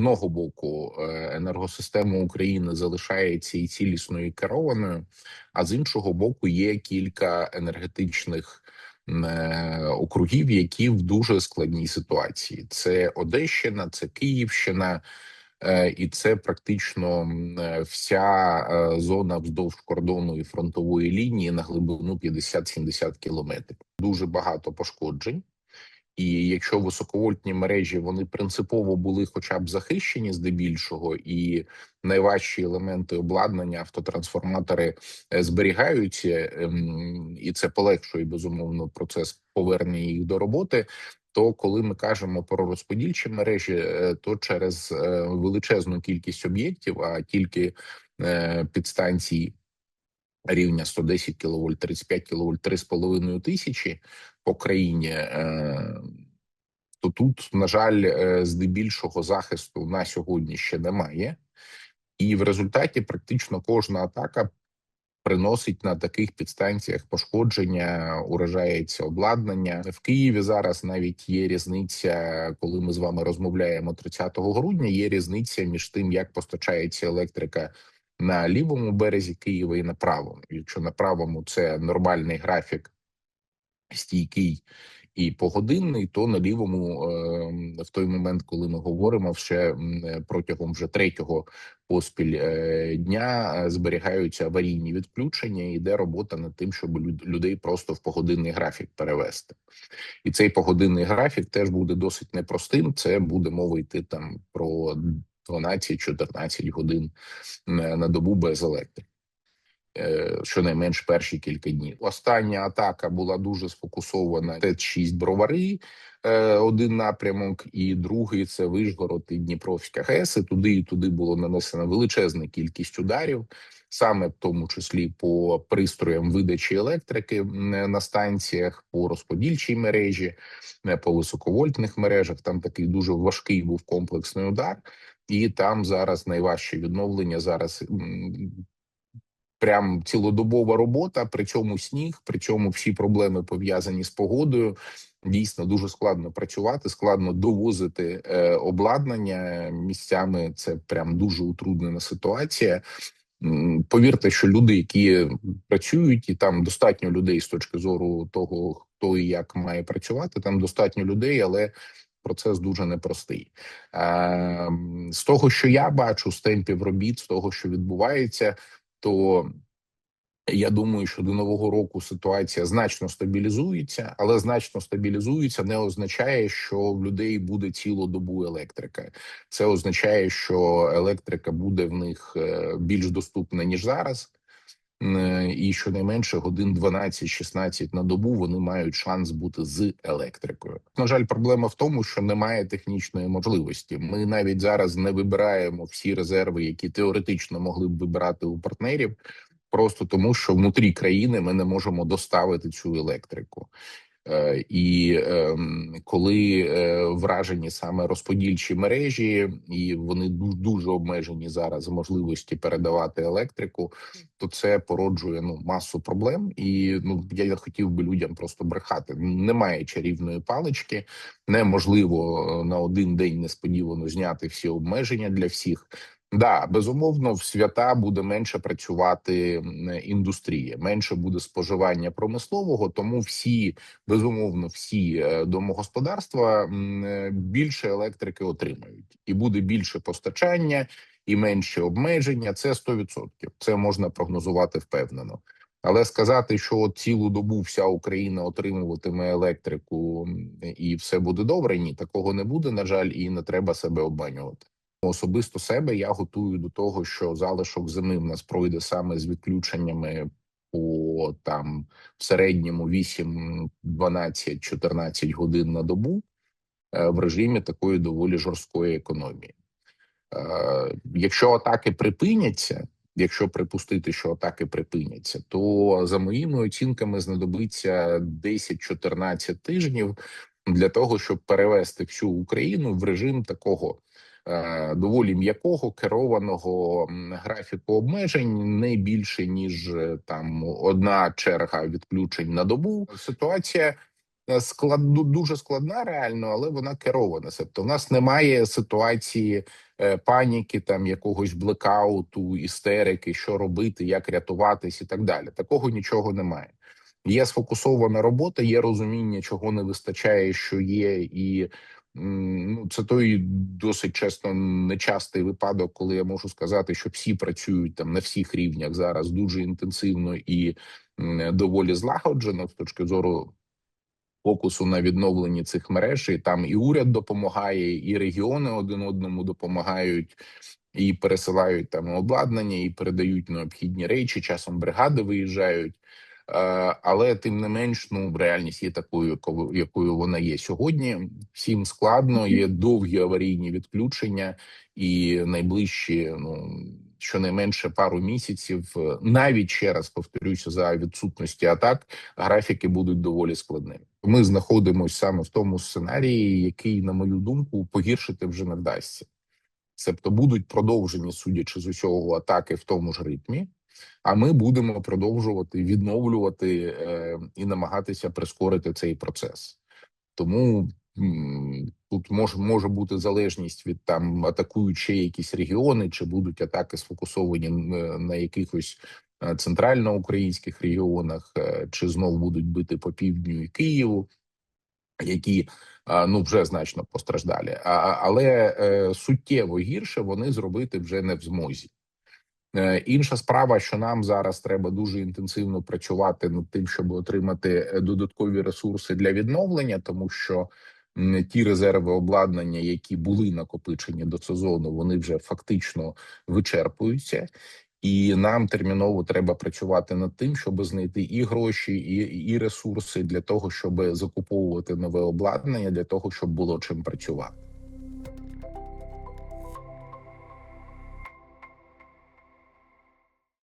одного боку е, енергосистема України залишається і цілісною і керованою, а з іншого боку, є кілька енергетичних е, округів, які в дуже складній ситуації. Це Одещина, це Київщина. Е, і це практично вся зона вздовж кордону і фронтової лінії на глибину 50-70 кілометрів. Дуже багато пошкоджень. І якщо високовольтні мережі вони принципово були, хоча б захищені здебільшого, і найважчі елементи обладнання, автотрансформатори е, зберігаються, ем, і це полегшує безумовно процес повернення їх до роботи. То коли ми кажемо про розподільчі мережі, е, то через е, величезну кількість об'єктів, а тільки підстанції рівня 110 кВт, 35 кВт, 3,5 тисячі по країні, е, то тут, на жаль, е, здебільшого захисту на сьогодні ще немає, і в результаті практично кожна атака. Приносить на таких підстанціях пошкодження, уражається обладнання в Києві. Зараз навіть є різниця, коли ми з вами розмовляємо 30 грудня. Є різниця між тим, як постачається електрика на лівому березі Києва і на правому. Якщо на правому це нормальний графік, стійкий і погодинний, то на лівому ем, в той момент, коли ми говоримо, ще протягом вже третього поспіль е, дня е, зберігаються аварійні відключення. і Йде робота над тим, щоб людей просто в погодинний графік перевести, і цей погодинний графік теж буде досить непростим. Це буде мова йти там про 12-14 годин на добу без електрики. Е, щонайменш перші кілька днів. Остання атака була дуже сфокусована. Т-6 бровари, е, один напрямок, і другий це Вишгород і Дніпровська ГЕС. І Туди і туди було нанесена величезна кількість ударів, саме в тому числі по пристроям видачі електрики на станціях, по розподільчій мережі, по високовольтних мережах. Там такий дуже важкий був комплексний удар і там зараз найважче відновлення. Зараз прям цілодобова робота. При цьому сніг, при цьому всі проблеми пов'язані з погодою. Дійсно дуже складно працювати, складно довозити е, обладнання місцями. Це прям дуже утруднена ситуація. Повірте, що люди, які працюють, і там достатньо людей з точки зору того, хто і як має працювати. Там достатньо людей, але процес дуже непростий. З того, що я бачу з темпів робіт, з того, що відбувається, то я думаю, що до нового року ситуація значно стабілізується, але значно стабілізується не означає, що в людей буде цілу добу електрика. Це означає, що електрика буде в них е, більш доступна ніж зараз. Е, і щонайменше годин 12-16 на добу вони мають шанс бути з електрикою. На жаль, проблема в тому, що немає технічної можливості. Ми навіть зараз не вибираємо всі резерви, які теоретично могли б вибирати у партнерів, просто тому, що внутрі країни ми не можемо доставити цю електрику. Е, і ем, коли е, вражені саме розподільчі мережі, і вони дуже обмежені зараз можливості передавати електрику, то це породжує ну масу проблем. І ну я хотів би людям просто брехати. Немає чарівної палички, неможливо е, на один день несподівано зняти всі обмеження для всіх. Да, безумовно, в свята буде менше працювати індустрія, менше буде споживання промислового. Тому всі безумовно, всі е, домогосподарства е, більше електрики отримають, і буде більше постачання і менше обмеження. Це 100%. Це можна прогнозувати впевнено. Але сказати, що цілу добу вся Україна отримуватиме електрику і все буде добре. Ні, такого не буде. На жаль, і не треба себе обманювати. Особисто себе я готую до того, що залишок зими в нас пройде саме з відключеннями по там в середньому 8, 12, 14 годин на добу е, в режимі такої доволі жорсткої економії. Е, якщо атаки припиняться, якщо припустити, що атаки припиняться, то за моїми оцінками знадобиться 10-14 тижнів для того, щоб перевести всю Україну в режим такого. Е, доволі м'якого керованого графіку обмежень не більше ніж е, там одна черга відключень на добу. Ситуація е, склад дуже складна, реально, але вона керована. Тобто, в нас немає ситуації паніки, там якогось блекауту, істерики, що робити, як рятуватись і так далі. Такого нічого немає. Є сфокусована робота, є розуміння, чого не вистачає, що є, і ну це той досить чесно нечастий випадок, коли я можу сказати, що всі працюють там на всіх рівнях зараз дуже інтенсивно і доволі злагоджено з точки зору фокусу на відновленні цих мереж. І там і уряд допомагає, і регіони один одному допомагають. І пересилають там обладнання, і передають необхідні речі. Часом бригади виїжджають. Е, але тим не менш, ну реальність є такою, якою- вона є сьогодні. Всім складно, є довгі аварійні відключення, і найближчі, ну щонайменше пару місяців, е, навіть ще раз повторюся, за відсутності атак, графіки будуть доволі складними. Ми знаходимося саме в тому сценарії, який, на мою думку, погіршити вже не вдасться. Себто будуть продовжені, судячи з усього, атаки в тому ж ритмі. А ми будемо продовжувати відновлювати е, і намагатися прискорити цей процес. Тому тут може може бути залежність від там атакують ще якісь регіони, чи будуть атаки сфокусовані на, на якихось е, центральноукраїнських регіонах, е, чи знов будуть бити по півдню і Києву, які ну вже значно постраждалі. А, але е, суттєво гірше вони зробити вже не в змозі. Е, Інша справа, що нам зараз треба дуже інтенсивно працювати над тим, щоб отримати е, додаткові ресурси для відновлення, тому що ті резерви обладнання, які були накопичені до сезону, вони вже фактично вичерпуються. І нам терміново треба працювати над тим, щоб знайти і гроші, і, і ресурси для того, щоб закуповувати нове обладнання, для того, щоб було чим працювати.